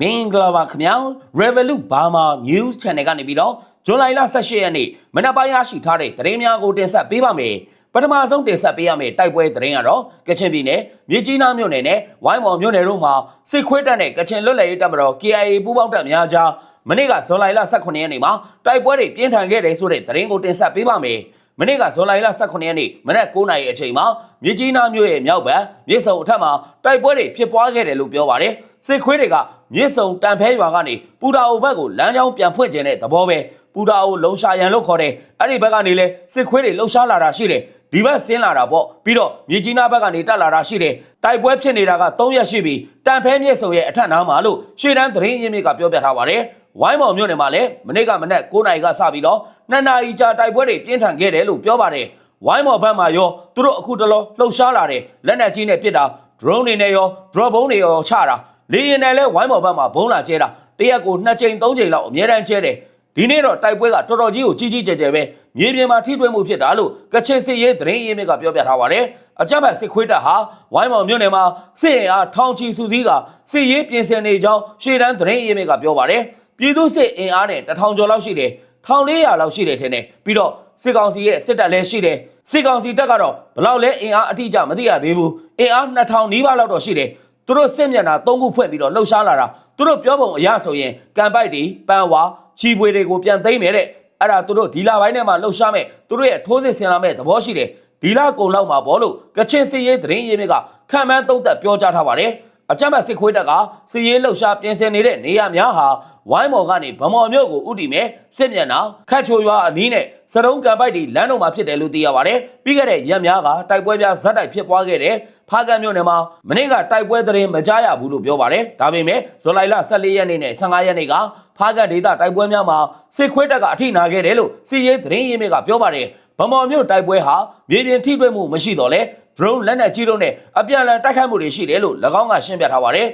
မင်္ဂလာပါခင်ဗျာ Revolut Burma News Channel ကနေပြီးတော့ဇွန်လ18ရက်နေ့မနက်ပိုင်းရရှိထားတဲ့သတင်းများကိုတင်ဆက်ပေးပါမယ်ပထမဆုံးတင်ဆက်ပေးရမယ့်တိုက်ပွဲသတင်းကတော့ကချင်ပြည်နယ်မြစ်ကြီးနားမြို့နယ်နဲ့ဝိုင်းမော်မြို့နယ်တို့မှာစစ်ခွေးတပ်နဲ့ကချင်လွတ်လပ်ရေးတပ်မတော် KIA ပူးပေါင်းတပ်များကြားမနေ့ကဇွန်လ18ရက်နေ့မှာတိုက်ပွဲတွေပြင်းထန်ခဲ့တယ်ဆိုတဲ့သတင်းကိုတင်ဆက်ပေးပါမယ်မနေ့ကဇွန်လ18ရက်နေ့မနက်9:00နာရီအချိန်မှာမြစ်ကြီးနားမြို့ရဲ့မြောက်ဘက်မြစ်ဆုံအထက်မှာတိုက်ပွဲတွေဖြစ်ပွားခဲ့တယ်လို့ပြောပါတယ် စစ်ခွေးတွေကမြစ်ဆုံတန်ဖဲရွာကနေပူတာအိုဘက်ကိုလမ်းကြောင်းပြန်ဖွင့်ခြင်းတဲ့သဘောပဲပူတာအိုလုံရှာရန်လို့ခေါ်တဲ့အဲ့ဒီဘက်ကနေလဲစစ်ခွေးတွေလှုပ်ရှားလာတာရှိတယ်ဒီဘက်ဆင်းလာတာပေါ့ပြီးတော့မြစ်ကြီးနားဘက်ကနေတက်လာတာရှိတယ်တိုက်ပွဲဖြစ်နေတာက3ရက်ရှိပြီတန်ဖဲမြစ်ဆုံရဲ့အထက်နားမှာလို့ရှေ့တန်းသတင်းရင်းမြစ်ကပြောပြထားပါတယ်ဝိုင်းမော်မြို့နယ်မှာလည်းမနေ့ကမနေ့9နာရီကစပြီးတော့2နာရီကြာတိုက်ပွဲတွေပြင်းထန်ခဲ့တယ်လို့ပြောပါတယ်ဝိုင်းမော်ဘက်မှာရောသူတို့အခုတလောလှုပ်ရှားလာတယ်လက်နက်ကြီးနဲ့ပစ်တာ drone တွေနဲ့ရော drop ဘုံတွေရောချတာ လေရင်နဲ့လဲဝိုင်းမော်ဘက်မှာဘုံလာကျဲတာတရက်ကို2ချိန်3ချိန်လောက်အမြဲတမ်းကျဲတယ်ဒီနေ့တော့တိုက်ပွဲကတော်တော်ကြီးကိုကြီးကြီးကျယ်ကျယ်ပဲမြေပြင်မှာထိတွေ့မှုဖြစ်တာလို့ကချင်စစ်ရေးသတင်းရင်းမြစ်ကပြောပြထားပါတယ်အကြမ်းဖက်စစ်ခွေးတပ်ဟာဝိုင်းမော်မြို့နယ်မှာစစ်ရင်အားထောင်ချီစုစည်းကစစ်ရေးပြင်ဆင်နေကြောင်းရှေ့တန်းသတင်းရင်းမြစ်ကပြောပါတယ်ပြည်သူစစ်အင်အားနဲ့တထောင်ကျော်လောက်ရှိတယ်1400လောက်ရှိတယ်ထင်တယ်ပြီးတော့စစ်ကောင်စီရဲ့စစ်တပ်လည်းရှိတယ်စစ်ကောင်စီတပ်ကတော့ဘလောက်လဲအင်အားအတိအကျမသိရသေးဘူးအင်အား2000နီးပါးလောက်တော့ရှိတယ် သူတို့စစ်မျက်နှာ၃ခုဖွင့်ပြီးတော့လှုပ်ရှားလာတာသူတို့ပြောပုံအရဆိုရင်ကံပိုက်တွေပန်ဝါချီပွေတွေကိုပြန်သိမ့်မယ်တဲ့အဲ့ဒါသူတို့ဒီလာပိုင်းထဲမှာလှုပ်ရှားမဲ့သူတို့ရဲ့ထိုးစစ်ဆင်လာမဲ့သဘောရှိတယ်ဒီလာကုံလောက်မှာဘောလို့ကချင်စစ်ရေးသတင်းရင်းမြစ်ကခံမှန်းသုံးသက်ပြောကြားထားပါတယ်အကြမ်းဖက်စစ်ခွေးတပ်ကစစ်ရေးလှုပ်ရှားပြင်ဆင်နေတဲ့နေရာများဟာဝိုင်းမော်ကနေဗမော်မြို့ကိုဥတီမဲ့စစ်မျက်နှာခတ်ချိုရွာအနီးနဲ့စတုံးကံပိုက်တွေလမ်းတော်မှာဖြစ်တယ်လို့သိရပါတယ်ပြီးခဲ့တဲ့ရက်များကတိုက်ပွဲများဇက်တိုက်ဖြစ်ပွားခဲ့တဲ့ ဖားကတ်မြို့နယ်မှာမနေ့ကတိုက်ပွဲသတင်းမကြားရဘူးလို့ပြောပါတယ်ဒါပေမဲ့ဇူလိုင်လ14ရက်နေ့နဲ့15ရက်နေ့ကဖားကတ်ဒေသတိုက်ပွဲများမှာစစ်ခွေးတပ်ကအထိနာခဲ့တယ်လို့စီရေးသတင်းရင်းမြစ်ကပြောပါတယ်ဗမော်မြို့တိုက်ပွဲဟာမြေပြင်ထိတွေ့မှုမရှိတော့လဲ drone လက်နက်ကြီးတို့နဲ့အပြန်အလှန်တိုက်ခိုက်မှုတွေရှိတယ်လို့၎င်းကရှင်းပြထားပါတယ်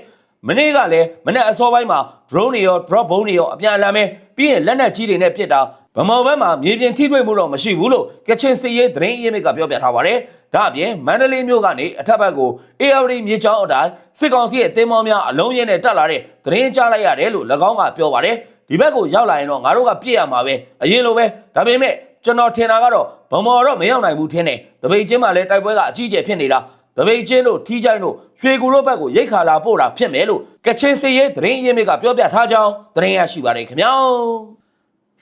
မနေ့ကလည်းမနေ့အစောပိုင်းမှာ drone တွေရော drop ဘုံတွေရောအပြန်အလှန်ပဲပြီးရင်လက်နက်ကြီးတွေနဲ့ပစ်တာဗမော်ဘက်မှာမြေပြင်ထိတွေ့မှုတော့မရှိဘူးလို့ကချင်စီရေးသတင်းရင်းမြစ်ကပြောပြထားပါတယ် ဒါအပြင်မန္တလေးမြို့ကနေအထက်ဘက်ကို ARD မြေချောင်းအတိုင်းစစ်ကောင်စီရဲ့တင်းမောများအလုံးရင်းနဲ့တက်လာတဲ့သတင်းကြားလိုက်ရတယ်လို့၎င်းကပြောပါတယ်ဒီဘက်ကိုရောက်လာရင်တော့ငါတို့ကပြစ်ရမှာပဲအရင်လိုပဲဒါပေမဲ့ကျွန်တော်ထင်တာကတော့ဗမော်တော့မရောက်နိုင်ဘူးထင်တယ်တပိတ်ချင်းမှလည်းတိုက်ပွဲကအကြီးအကျယ်ဖြစ်နေတာတပိတ်ချင်းတို့ထီးချိုင်းတို့ရွှေကူတို့ဘက်ကိုရိတ်ခါလာပို့တာဖြစ်မယ်လို့ကချင်စီရေးသတင်းရင်းမြစ်ကပြောပြထားကြောင်းသတင်းရရှိပါတယ်ခင်ဗျာ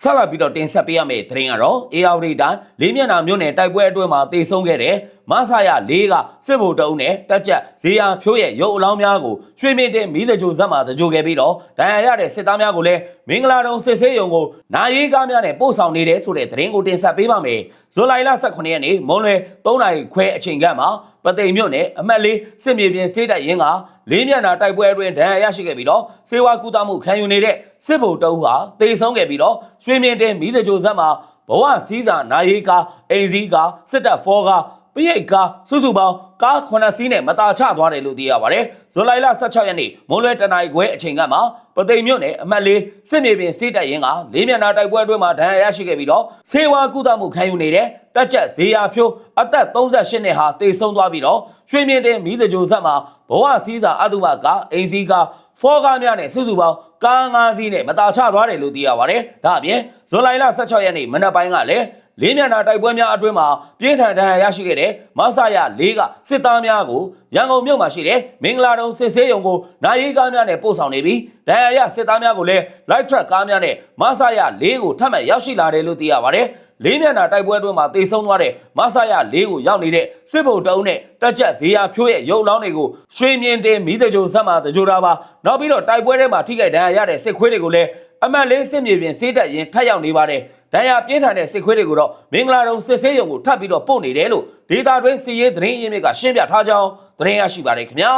ဆက်လက်ပြီးတော့တင်ဆက်ပေးရမယ့်သတင်းကတော့ AR တိုင်းလေးမျက်နှာမြို့နယ်တိုက်ပွဲအတွင်းမှာတေဆုံးခဲ့တဲ့ မဆာရ၄ကစစ်ဗိုလ်တအုပ်နဲ့တက်ကြက်ဇေယျဖြိုးရဲ့ရုပ်အလောင်းများကိုရွှေမြင့်တဲ့မီးတကြိုဇက်မှာတကြိုခဲ့ပြီးတော့ဒဏ်ရာရတဲ့စစ်သားများကိုလည်းမင်္ဂလာတုံစစ်ဆေးရုံကိုနာရေးကားများနဲ့ပို့ဆောင်နေတယ်ဆိုတဲ့သတင်းကိုတင်ဆက်ပေးပါမယ်။ဇူလိုင်လ18ရက်နေ့မွန်လွယ်3နာရီခွဲအချိန်ကမှပသိမ်မြို့နယ်အမှတ်လေးစစ်မြေပြင်စေးတိုက်ရင်းကလေးမျက်နှာတိုက်ပွဲအတွင်းဒဏ်ရာရရှိခဲ့ပြီးတော့စေဝါကူတာမှုခံယူနေတဲ့စစ်ဗိုလ်တအုပ်ဟာတေဆုံးခဲ့ပြီးတော့ရွှေမြင့်တဲ့မီးတကြိုဇက်မှာဘဝစည်းစာနာရေးကားအိမ်စည်းကားစစ်တပ်ဖောကား ပရိတ်ကားစုစုပေါင်းကား9စီးနဲ့မတာချသွားတယ်လို့သိရပါတယ်။ဇူလိုင်လ16ရက်နေ့မွန်လွဲတနင်္ဂနွေခွဲအချိန်ကမှပသိမ်မြို့နယ်အမှတ်လေးစစ်မြေပြင်စစ်တပ်ရင်းကလေးမျက်နှာတိုက်ပွဲအတွင်းမှာဒဏ်ရာရရှိခဲ့ပြီးတော့ဆေးဝါးကုသမှုခံယူနေတဲ့တက်ချက်ဇေယျဖြိုးအသက်38နှစ်ဟာတေဆုံးသွားပြီးတော့ရွှေမြင့်တဲ့မီးတကြိုဆက်မှာဘဝစည်းစာအတုမကအိမ်စည်းကဖောကားများနဲ့စုစုပေါင်းကား၅စီးနဲ့မတာချသွားတယ်လို့သိရပါတယ်။ဒါအပြင်ဇူလိုင်လ16ရက်နေ့မနက်ပိုင်းကလည်း လေးမျက်နှာတိုက်ပွဲများအတွင်းမှာပြင်းထန်ဒဏ်ရာရရှိခဲ့တဲ့မဆရ၄ကစစ်သားများကိုရန်ကုန်မြို့မှာရှိတဲ့မင်္ဂလာတုံစစ်ဆေးရုံကိုနိုင်ရေးကားများနဲ့ပို့ဆောင်နေပြီးဒဏ်ရာရစစ်သားများကိုလည်း light truck ကားများနဲ့မဆရ၄ကိုထပ်မံရောက်ရှိလာတယ်လို့သိရပါတယ်။လေးမျက်နှာတိုက်ပွဲအတွင်းမှာတေဆုံးသွားတဲ့မဆရ၄ကိုရောက်နေတဲ့စစ်ဗိုလ်တအုပ်နဲ့တက်ချက်ဇေယျဖြိုးရဲ့ရုပ်လောင်းတွေကိုရွှေမြင့်တင်မီးတကြိုဇက်မှာတကြိုတာပါနောက်ပြီးတော့တိုက်ပွဲထဲမှာထိခိုက်ဒဏ်ရာရတဲ့စစ်ခွေးတွေကိုလည်းအမှတ်လေးစစ်မြေပြင်စေးတက်ရင်ထပ်ရောက်နေပါတယ် ဒဏ်ရာပြင်းထန်တဲ့စစ်ခွေးတွေကိုတော့မင်္ဂလာတုံစစ်ဆေးရုံကိုထပ်ပြီးတော့ပို့နေတယ်လို့ဒေတာတွင်းစီရေးသတင်းရင်းမြစ်ကရှင်းပြထားကြောင်းသတင်းရရှိပါတယ်ခင်ဗျာ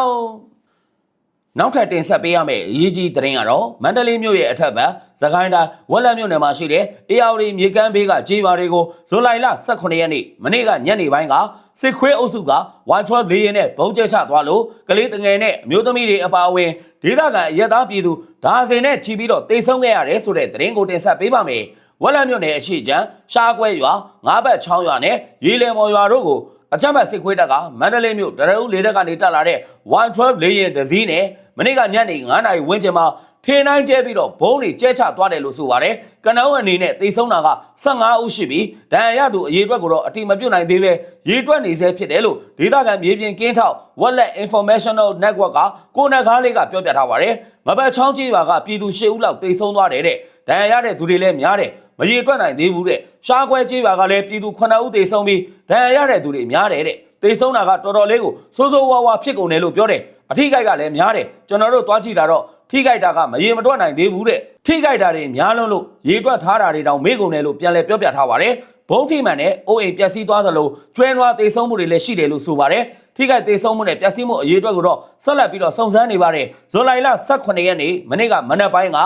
နောက်ထပ်တင်ဆက်ပေးရမယ့်အရေးကြီးသတင်းကတော့မန္တလေးမြို့ရဲ့အထက်ဘက်သခိုင်းတိုင်းဝက်လက်မြို့နယ်မှာရှိတဲ့အေယာဝတီမြေကမ်းဘေးကကြေးရွာတွေကိုဇူလိုင်လ18ရက်နေ့မနေ့ကညနေပိုင်းကစစ်ခွေးအုပ်စုက112 လေယာဉ်နဲ့ဘုံကျဲချသွားလို့ကလေးတငယ်နဲ့အမျိုးသမီးတွေအပါအဝင်ဒေသခံအရက်သားပြည်သူဒါဇင်နဲ့ချီပြီးတော့တိတ်ဆုံးခဲ့ရတယ်ဆိုတဲ့သတင်းကိုတင်ဆက်ပေးပါမယ် ဝက်လက်မြို့နယ်အရှိချမ်းရှားကွဲရွာငါးဘက်ချောင်းရွာနဲ့ရေလယ်မော်ရွာတို့ကိုအကြမ်းဖက်စစ်ခွေးတပ်ကမန္တလေးမြို့တရဦးလေတပ်ကနေတက်လာတဲ့112လေယာဉ်တစ်စီးနဲ့မနေ့ကညနေ9:00နာရီဝန်းကျင်မှာထင်းတိုင်းကျဲပြီးတော့ဘုံတွေကျဲချသွားတယ်လို့ဆိုပါတယ်ကနဦးအနေနဲ့တိတ်ဆုံးတာက15ဦးရှိပြီးဒဏ်ရာရသူအရေးအတွက်ကိုတော့အတိမပြုတ်နိုင်သေးပဲရေးတွက်နေဆဲဖြစ်တယ်လို့ဒေသခံမြေပြင်ကင်းထောက် Wallet Informational Network ကကိုနဂါးလေးကပြောပြထားပါတယ်ငပတ်ချောင်းကြီးပါကပြည်သူ10ဦးလောက်တိတ်ဆုံးသွားတယ်တဲ့ဒဏ်ရာရတဲ့သူတွေလည်းများတယ် မရေတွက်နိုင်သေးဘူးတဲ့ရှားခွဲကြီးပါကလည်းပြည်သူ9ဦးတိတ်ဆုံးပြီးဒဏ်ရာရတဲ့သူတွေများတယ်တဲ့တိတ်ဆုံးတာကတော်တော်လေးကိုစိုးစိုးဝါးဝါဖြစ်ကုန်တယ်လို့ပြောတယ်အထိကိုက်ကလည်းများတယ်ကျွန်တော်တို့သွားကြည့်တာတော့ထိကြိုက်တာကမရေမတွက်နိုင်သေးဘူးတဲ့ထိကြိုက်တာတွေများလုံးလို့ရေတွက်ထားတာတွေတောင်မေ့ကုန်တယ်လို့ပြန်လဲပြောပြထားပါတယ်ဘုံထိမှန်နဲ့အိုးအိမ်ပျက်စီးသွားသလိုကျွဲနွားသေဆုံးမှုတွေလည်းရှိတယ်လို့ဆိုပါတယ်ထိကြိုက်သေဆုံးမှုနဲ့ပျက်စီးမှုအရေးအတွက်ကိုတော့ဆက်လက်ပြီးတော့စုံစမ်းနေပါတယ်ဇွန်လ18ရက်နေ့မနေ့ကမနက်ပိုင်းက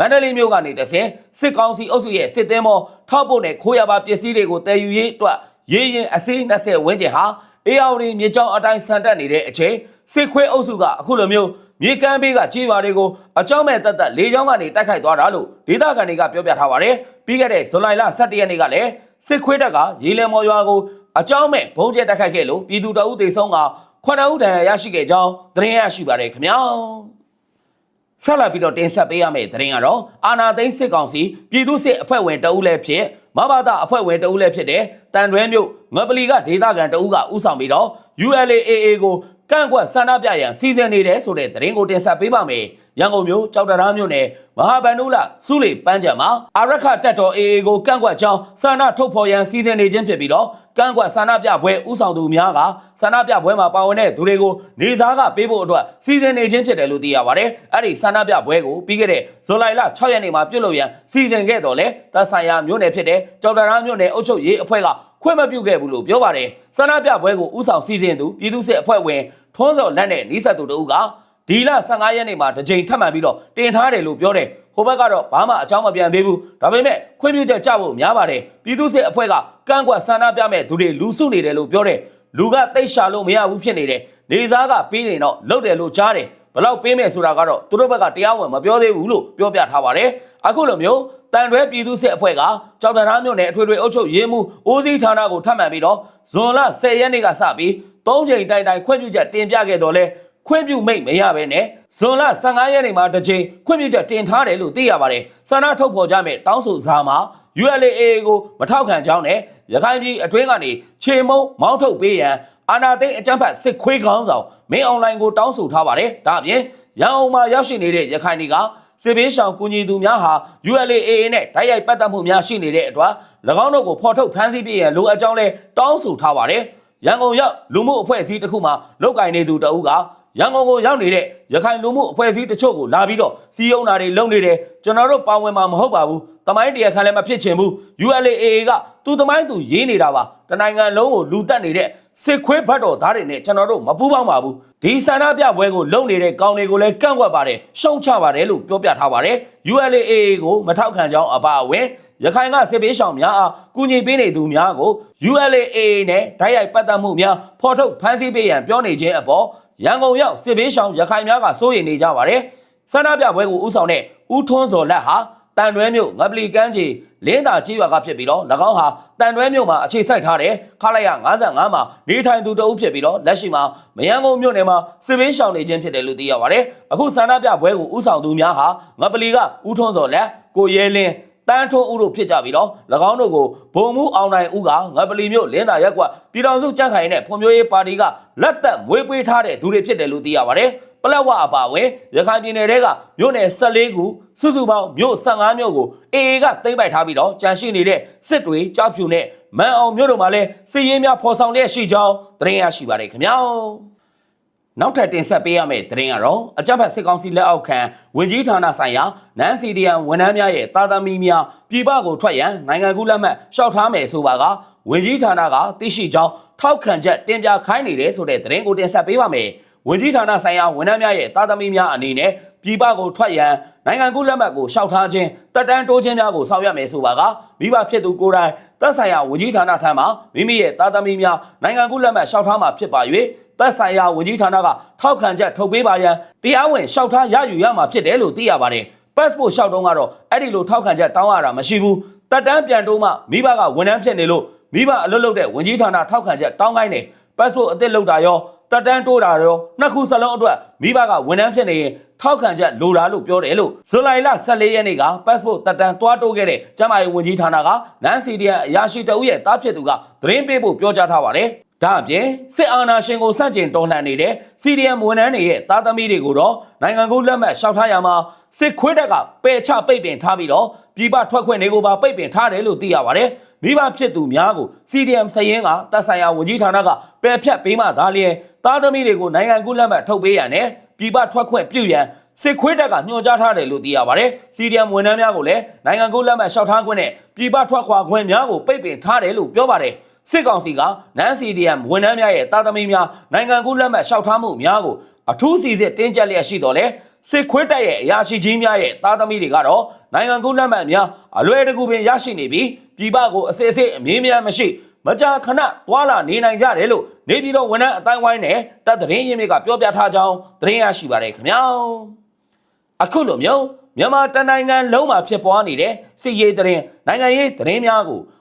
မန္တလေးမြို့ကနေတဆင်စစ်ကောင်စီအုပ်စုရဲ့စစ်သည်မောထောက်ပို့နဲ့ခိုးရပါပစ္စည်းတွေကိုတည်ယူရေးအတွက်ရေးရင်အစီး20ဝန်းကျင်ဟာအေယာဝတီမြေကြောင်းအတိုင်းဆန်တက်နေတဲ့အချိန်စစ်ခွေးအုပ်စုကအခုလိုမျိုးမြေကမ်းဘေးကကြေးရွာတွေကိုအကြောင်းမဲ့တက်တက်လေးချောင်းကနေတိုက်ခိုက်သွားတာလို့ဒေသခံတွေကပြောပြထားပါတယ်ပြီးခဲ့တဲ့ဇူလိုင်လ17ရက်နေ့ကလည်းစစ်ခွေးတပ်ကရေလယ်မော်ရွာကိုအကြောင်းမဲ့ဘုံကျဲတိုက်ခိုက်ခဲ့လို့ပြည်သူတအုပ်သေဆုံးက9ဦးဒဏ်ရာရရှိခဲ့ကြောင်းသတင်းရရှိပါတယ်ခင်ဗျာ ဆက်လက်ပြီးတော့တင်ဆက်ပေးရမယ့်သတင်းကတော့အာနာသိန်းစစ်ကောင်စီပြည်သူစစ်အဖွဲ့ဝင်တအုပ်လည်းဖြစ်မဘာသာအဖွဲ့ဝင်တအုပ်လည်းဖြစ်တဲ့တန်တွဲမြို့ငပလီကဒေသခံတအုပ်ကဥဆောင်ပြီးတော့ ULAAA ကိုကန့်ကွက်ဆန္ဒပြရန်စီစဉ်နေတယ်ဆိုတဲ့သတင်းကိုတင်ဆက်ပေးပါမယ်။ ရန်ကုန်မြို့ကြောက်တရားမြို့နယ်မဟာဗန္ဓုလစုလီပန်းချံမှာအာရခတက်တော် AA ကိုကန့်ကွက်ကြောင်းဆန္ဒထုတ်ဖော်ရန်စီစဉ်နေခြင်းဖြစ်ပြီးတော့ကန့်ကွက်ဆန္ဒပြပွဲဥဆောင်သူများကဆန္ဒပြပွဲမှာပါဝင်တဲ့သူတွေကိုနေစားကပေးဖို့အတွက်စီစဉ်နေခြင်းဖြစ်တယ်လို့သိရပါတယ်။အဲ့ဒီဆန္ဒပြပွဲကိုပြီးခဲ့တဲ့ဇူလိုင်လ6ရက်နေ့မှာပြုလုပ်ရန်စီစဉ်ခဲ့တော်လဲသက်ဆိုင်ရာမြို့နယ်ဖြစ်တဲ့ကြောက်တရားမြို့နယ်အုပ်ချုပ်ရေးအဖွဲ့ကခွင့်မပြုခဲ့ဘူးလို့ပြောပါတယ်။ဆန္ဒပြပွဲကိုဥဆောင်စီစဉ်သူပြည်သူ့စစ်အဖွဲ့ဝင်ထွန်းစော်လက်နဲ့နီးစပ်သူတို့က ဒီလ15ရက်နေ့မှာတစ်ကြိမ်ထပ်မံပြီးတော့တင်ထားတယ်လို့ပြောတယ်။ဟိုဘက်ကတော့ဘာမှအကြောင်းမပြန်သေးဘူး။ဒါပေမဲ့ခွင့်ပြုချက်ကြဖို့များပါတယ်။ပြည်သူ့စစ်အဖွဲ့ကကန့်ကွက်ဆန္ဒပြမဲ့သူတွေလူစုနေတယ်လို့ပြောတယ်။လူကတိတ်ရှာလို့မရဘူးဖြစ်နေတယ်။နေသားကပြီးနေတော့လုတ်တယ်လို့ကြားတယ်။ဘလောက်ပေးမယ်ဆိုတာကတော့သူတို့ဘက်ကတရားဝင်မပြောသေးဘူးလို့ပြောပြထားပါတယ်။အခုလိုမျိုးတန်တွဲပြည်သူ့စစ်အဖွဲ့ကကြောက်တရားမြို့နယ်အထွေထွေအုပ်ချုပ်ရေးမှူးဦးစီးဌာနကိုထပ်မံပြီးတော့ဇွန်လ10ရက်နေ့ကစပြီး၃ချိန်တိုင်တိုင်ခွင့်ပြုချက်တင်ပြခဲ့တော့လဲ ခွင့်ပြုမိတ်မရဘဲနဲ့ဇွန်လ15ရက်နေ့မှာတစ်ချိန်ခွင့်ပြုချက်တင်ထားတယ်လို့သိရပါတယ်။ဆန္ဒထုတ်ဖော်ကြမဲ့တောင်းဆိုစာမှာ ULA ကိုမထောက်ခံကြောင်းနဲ့ရခိုင်ပြည်အတွင်းကနေခြေမုံမောင်းထုတ်ပေးရန်အာနာသိန်းအကြမ်းဖက်စစ်ခွေးကောင်းဆောင်မင်းအွန်လိုင်းကိုတောင်းဆိုထားပါတယ်။ဒါအပြင်ရန်ကုန်မှာရောက်ရှိနေတဲ့ရခိုင်တွေကစစ်ဘေးရှောင်ကူညီသူများဟာ ULAA နဲ့တိုက်ရိုက်ပတ်သက်မှုများရှိနေတဲ့အတွက်၎င်းတို့ကိုဖော်ထုတ်ဖမ်းဆီးပြရန်လိုအပ်ကြောင်းလဲတောင်းဆိုထားပါတယ်။ရန်ကုန်ရောက်လူမှုအဖွဲ့အစည်းတစ်ခုမှလောက်ကင်နေသူတအုပ်က ရန်ကုန်ကိုရောက်နေတဲ့ရခိုင်လူမှုအဖွဲ့အစည်းတချို့ကိုလာပြီးတော့စီးရုံးတာတွေလုပ်နေတယ်ကျွန်တော်တို့ပါဝင်မှာမဟုတ်ပါဘူး။တမိုင်းတရားခံလည်းမဖြစ်ချင်ဘူး။ ULAA ကသူတမိုင်းသူရေးနေတာပါ။တနိုင်ငံလုံးကိုလူတက်နေတဲ့စစ်ခွေးဘတ်တော်သားတွေနဲ့ကျွန်တော်တို့မပူးပေါင်းပါဘူးဒီဆန္ဒပြပွဲကိုလုပ်နေတဲ့ကောင်းတွေကိုလည်းကန့်ကွက်ပါတယ်ရှုံချပါတယ်လို့ပြောပြထားပါတယ် ULAA ကိုမထောက်ခံကြောင်းအပါအဝင်ရခိုင်ကစစ်ပေးဆောင်များအားကူညီပေးနေသူများကို ULAA နဲ့ဓာတ်ရိုက်ပတ်သက်မှုများဖော်ထုတ်ဖမ်းဆီးပေးရန်ပြောနေခြင်းအပေါ် ရန်ကုန်ရောက်စစ်ပေးဆောင်ရခိုင်များကစိုးရိမ်နေကြပါတယ်ဆန္ဒပြပွဲကိုဥဆောင်တဲ့ဦးထွန်းစော်လက်ဟာတန်တွဲမြို့ငပလီကမ်းခြေလင်းသာကြီးရွာကဖြစ်ပြီးတော့၎င်းဟာတန်တွဲမြို့မှာအခြေစိုက်ထားတဲ့ခလိုက်ရ55မှာနေထိုင်သူတအုပ်ဖြစ်ပြီးတော့လက်ရှိမှာမယန်းကုန်းမြို့နယ်မှာစစ်ဘေးရှောင်နေခြင်းဖြစ်တယ်လို့သိရပါတယ်အခုဆန္ဒပြပွဲကိုဥဆောင်သူများဟာငပလီကဦးထွန်းစော်လက်ကိုရဲလင်း တန်းထုံးဦးတို့ဖြစ်ကြပြီးတော့၎င်းတို့ကိုဘုံမှုအောင်နိုင်ဦးကငပလီမြို့လင်းသာရက်ကွက်ပြည်တော်စုကြန့်ခိုင်နဲ့ဖွံ့ဖြိုးရေးပါတီကလက်သက်မွေးပွေးထားတဲ့သူတွေဖြစ်တယ်လို့သိရပါတယ်ပလက်ဝအပါအဝင်ရခိုင်ပြည်နယ်တဲကမြို့နယ်14ခုစုစုပေါင်းမြို့15မြို့ကိုအေအေကသိမ်းပိုက်ထားပြီးတော့ကြန့်ရှိနေတဲ့စစ်တွေကြောက်ဖြူနဲ့မန်အောင်မြို့တို့မှာလည်းစစ်ရေးများဖော်ဆောင်လျက်ရှိကြောင်းသတင်းရရှိပါတယ်ခင်ဗျာ နောက်ထပ်တင်ဆက်ပေးရမယ့်သတင်းကတော့အကြမ်းဖက်စစ်ကောင်စီလက်အောက်ခံဝင်ကြီးဌာနဆိုင်ရာနန်စီဒီယန်ဝန်ထမ်းများရဲ့တာသမီများပြည်ပကိုထွက်ရန်နိုင်ငံကူးလက်မှတ်လျှောက်ထားမယ်ဆိုပါကဝင်ကြီးဌာနကသိရှိကြောင်းထောက်ခံချက်တင်ပြခိုင်းနေတယ်ဆိုတဲ့သတင်းကိုတင်ဆက်ပေးပါမယ်။ဝင်ကြီးဌာနဆိုင်ရာဝန်ထမ်းများရဲ့တာသမီများအနေနဲ့ပြည်ပကိုထွက်ရန်နိုင်ငံကူးလက်မှတ်ကိုလျှောက်ထားခြင်းတက်တန်းတိုးခြင်းများကိုဆောင်ရွက်မယ်ဆိုပါကမိဘဖြစ်သူကိုယ်တိုင်သက်ဆိုင်ရာဝန်ကြီးဌာနထံမှမိမိရဲ့တာသမီများနိုင်ငံကူးလက်မှတ်လျှောက်ထားမှာဖြစ်ပါ၍ သက်ဆိုင်ရာဝန်ကြီးဌာနကထောက်ခံချက်ထုတ်ပေးပါရန်တရားဝင်လျှောက်ထားရယူရမှာဖြစ်တယ်လို့သိရပါတယ်။ passport လျှောက်တုံးကတော့အဲ့ဒီလိုထောက်ခံချက်တောင်းရတာမရှိဘူး။တက်တန်းပြန်တိုးမှမိဘကဝန်ထမ်းဖြစ်နေလို့မိဘအလုပ်လုပ်တဲ့ဝန်ကြီးဌာနထောက်ခံချက်တောင်းခိုင်းတယ်။ passport အသစ်လုပ်တာရောတက်တန်းတိုးတာရောနှစ်ခုစလုံးအတွက်မိဘကဝန်ထမ်းဖြစ်နေရင်ထောက်ခံချက်လိုလားလို့ပြောတယ်လို့ဇူလိုင်လ14ရက်နေ့က passport တက်တန်းတွားတိုးခဲ့တဲ့ကျန်းမာရေးဝန်ကြီးဌာနကနန်းစီဒီယန်အရာရှိတအုပ်ရဲ့တားဖြစ်သူကသတင်းပေးဖို့ပြောကြားထားပါတယ်။ ဒါအပြင်စစ်အာဏာရှင်ကိုစန့်ကျင်တော်လှန်နေတဲ့ CDM ဝန်ထမ်းတွေရဲ့သားသမီးတွေကိုတော့နိုင်ငံကူးလက်မှတ်လျှောက်ထားရမှာစစ်ခွေးတက်ကပယ်ချပိတ်ပင်ထားပြီးတော့ပြည်ပထွက်ခွင့်တွေကိုပါပိတ်ပင်ထားတယ်လို့သိရပါတယ်။မိဘဖြစ်သူများကို CDM စရင်ကတပ်ဆိုင်ရာဝန်ကြီးဌာနကပယ်ဖြတ်ပေးမှသာလျှင်သားသမီးတွေကိုနိုင်ငံကူးလက်မှတ်ထုတ်ပေးရန်နဲ့ပြည်ပထွက်ခွင့်ပြုရန်စစ်ခွေးတက်ကညွှန်ကြားထားတယ်လို့သိရပါတယ်။ CDM ဝန်ထမ်းများကိုလည်းနိုင်ငံကူးလက်မှတ်လျှောက်ထားခွင့်နဲ့ပြည်ပထွက်ခွာခွင့်များကိုပိတ်ပင်ထားတယ်လို့ပြောပါတယ်။ စစ်ကောင်စီကနန်း CDM ဝန်ထမ်းများရဲ့တာသမီများနိုင်ငံကူးလက်မှတ်လျှောက်ထားမှုများကိုအထူးစီစစ်တင်းကျပ်လျက်ရှိတော်လဲစစ်ခွေးတက်ရဲ့အရာရှိကြီးများရဲ့တာသမီတွေကတော့နိုင်ငံကူးလက်မှတ်များအလွယ်တကူပင်ရရှိနေပြီးပြည်ပကိုအစစ်အစစ်အမြင့်များမရှိမကြာခဏတွာလာနေနိုင်ကြတယ်လို့နေပြည်တော်ဝန်ထမ်းအတိုင်းဝိုင်းနဲ့တပ်သတင်းရင်းမြစ်ကပြောပြထားကြောင်းသတင်းရရှိပါတယ်ခင်ဗျာအခုလိုမျိုးမြန်မာတနိုင်ငံလုံးမှာဖြစ်ပွားနေတဲ့စစ်ရေးသတင်းနိုင်ငံရေးသတင်းများကို